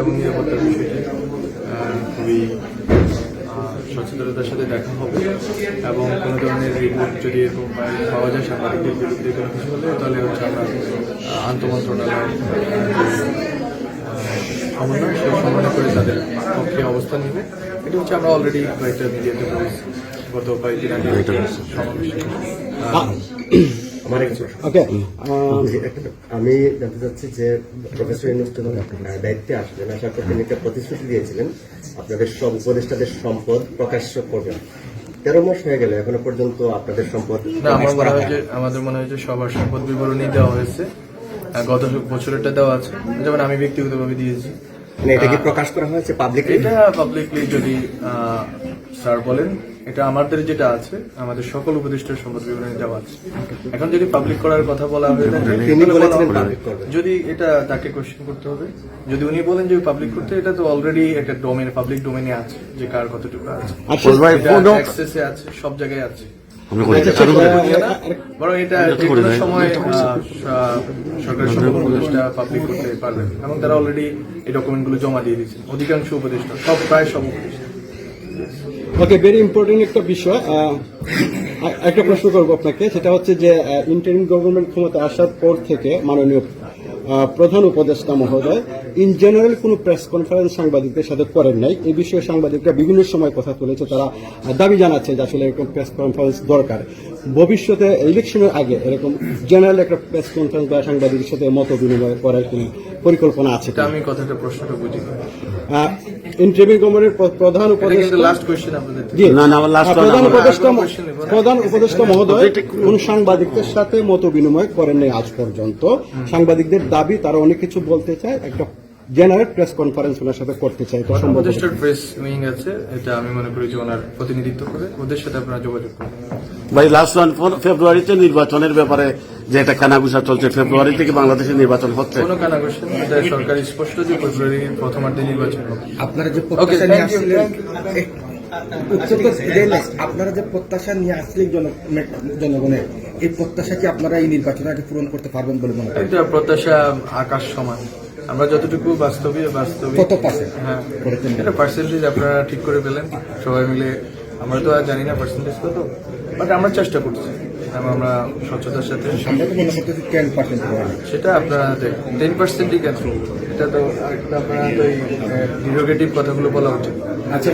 এবং নিরাপত্তার বিষয়টি খুবই সচেতনতার সাথে দেখা হবে এবং কোনো ধরনের রিপোর্ট যদি এরকম পাওয়া যায় সাংবাদিকদের বিরুদ্ধে কোনো কিছু হলে তাহলে হচ্ছে আমরা আন্তমন্ত্রণালয় সমন্বয় সেই সমন্বয় করে তাদের পক্ষে অবস্থান নেবে। এটা হচ্ছে আমরা অলরেডি কয়েকটা মিডিয়াতে গত কয়েকদিন আগে সমাবেশে আমার ওকে আমি জানতে চাচ্ছি যে প্রফেসর ইউনুস যখন আপনার দায়িত্বে আসলেন আসার পর তিনি একটা প্রতিশ্রুতি দিয়েছিলেন আপনাদের সব উপদেষ্টাদের সম্পদ প্রকাশ্য করবেন তেরো মাস হয়ে গেল এখনও পর্যন্ত আপনাদের সম্পদ আমার মনে হয় যে আমাদের মনে হয় যে সবার সম্পদ বিবরণী দেওয়া হয়েছে। গত বছরেরটা দেওয়া আছে। যেমন আমি ব্যক্তিগতভাবে দিয়েছি। মানে এটা কি প্রকাশ করা হয়েছে পাবলিকলি এটা পাবলিকলি যদি আহ, স্যার বলেন এটা আমাদের যেটা আছে আমাদের সকল উপদেষ্টার সম্পদ বিবরণী দেওয়া আছে। এখন যদি পাবলিক করার কথা বলা হয়ে থাকে। যদি এটা তাকে কোশ্চেন করতে হবে যদি উনি বলেন যে পাবলিক করতে এটা তো অলরেডি একটা ডোমেন পাবলিক ডোমেনে আছে যে কার কতটুকু আছে। আচ্ছা, অ্যাক্সেসে আছে সব জায়গায় আছে। এটা চালু করে দিয়ে না, বরং এটা যে কোনো সময় আহ, সকল উপদেষ্টা পাবলিক করতে পারবেন। এবং তারা অলরেডি এই ডকুমেন্টগুলো জমা দিয়ে দিয়েছেন। অধিকাংশ উপদেষ্টা সব প্রায় সব উপদেষ্টা। ওকে ভেরি ইম্পর্টেন্ট একটা বিষয় একটা প্রশ্ন করব আপনাকে, সেটা হচ্ছে যে ইন্টারিম গভর্নমেন্ট ক্ষমতা আসার পর থেকে মাননীয় প্রধান উপদেষ্টা মহোদয় ইন জেনারেল কোনো প্রেস কনফারেন্স সাংবাদিকদের সাথে করেন নাই। এই বিষয়ে সাংবাদিকরা বিভিন্ন সময় কথা তুলেছে, তারা দাবি জানাচ্ছে যে আসলে এরকম প্রেস কনফারেন্স দরকার। ভবিষ্যতে ইলেকশনের আগে এরকম জেনারেল একটা প্রেস কনফারেন্স বা সাংবাদিকের সাথে মত বিনিময় করার কোনো পরিকল্পনা আছে আমি কথাটা প্রশ্নটা বুঝি ইন্টারিম গভর্নমেন্টের প্রধান প্রধান উপদেষ্টা? প্রধান উপদেষ্টা মহোদয় কোন সাংবাদিকদের সাথে মত বিনিময় করেন নাই আজ পর্যন্ত। সাংবাদিকদের দাবি তারা অনেক কিছু বলতে চায়। একটা জেনারেল প্রেস কনফারেন্স ওনার সাথে করতে চাই উপদেষ্টার প্রেস উইং আছে এটা আমি মনে করি যে ওনার প্রতিনিধিত্ব করে ওদের সাথে আপনারা যোগাযোগ করুন। ভাই লাস্ট ওয়ান ফেব্রুয়ারিতে নির্বাচনের ব্যাপারে যে একটা কানাঘুষা চলছে ফেব্রুয়ারি থেকে বাংলাদেশে নির্বাচন হচ্ছে। কোনো এটা সরকারি স্পষ্ট যে ফেব্রুয়ারির প্রথমার্ধে নির্বাচন হবে। আপনারা যে প্রত্যাশা নিয়ে আসছিলেন আপনারা যে প্রত্যাশা নিয়ে আসছিলেন জনগণের এই প্রত্যাশা কি আপনারা এই নির্বাচনের আগে পূরণ করতে পারবেন বলে মনে করেন? এটা প্রত্যাশা আকাশ সমান। আমরা যতটুকু বাস্তবে বাস্তবে কত পার্সেন্ট হ্যাঁ। এটা পার্সেন্টেজ আপনারা ঠিক করে পেলেন। সবাই মিলে আমরা তো আর জানি না পার্সেন্টেজ কত বাট আমরা চেষ্টা করছি। এবং আমরা স্বচ্ছতার সাথে আমরা তো টেন পার্সেন্ট সেটা আপনারা টেন পার্সেন্টই কেন? এটা তো আপনারা তো এই ডিরোগেটিভ কথাগুলো বলা উচিত। আচ্ছা